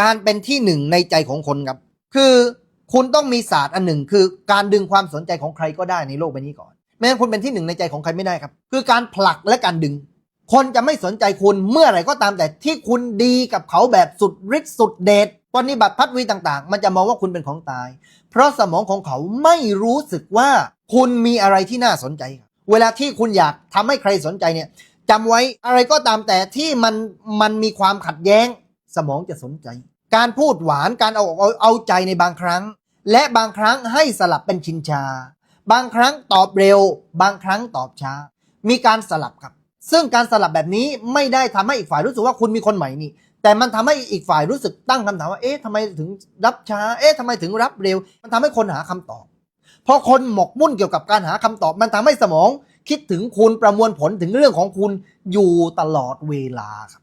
การเป็นที่หนึ่งในใจของคนครับ คือคุณต้องมีศาสตร์อันหนึ่ง คือการดึงความสนใจของใครก็ได้ในโลกใบนี้ก่อน ไม่งั้นคุณเป็นที่หนึ่งในใจของใครไม่ได้ครับ คือการผลักและการดึง คนจะไม่สนใจคุณเมื่อไหร่ก็ตามแต่ที่คุณดีกับเขาแบบสุดฤทธิ์สุดเดชปฏิบัติพัดวีต่างๆ มันจะมองว่าคุณเป็นของตาย เพราะสมองของเขาไม่รู้สึกว่าคุณมีอะไรที่น่าสนใจ เวลาที่คุณอยากทำให้ใครสนใจเนี่ยจำไว้อะไรก็ตามแต่ที่มันมันมีความขัดแย้ง สมองจะสนใจ การพูดหวานการเอาเอาเอาใจในบางครั้ง และบางครั้งให้สลับเป็นชินชา บางครั้งตอบเร็ว บางครั้งตอบช้า มีการสลับครับ ซึ่งการสลับแบบนี้ไม่ได้ทำให้อีกฝ่ายรู้สึกว่าคุณมีคนใหม่นี่แต่มันทำให้อีกฝ่ายรู้สึกตั้งคำถามว่า เอ๊ะทำไมถึงรับช้า เอ๊ะทำไมถึงรับเร็ว มันทำให้คนหาคำตอบ พอคนหมกมุ่นเกี่ยวกับการหาคำตอบ มันทำให้สมองคิดถึงคุณประมวลผลถึงเรื่องของคุณอยู่ตลอดเวลาครับ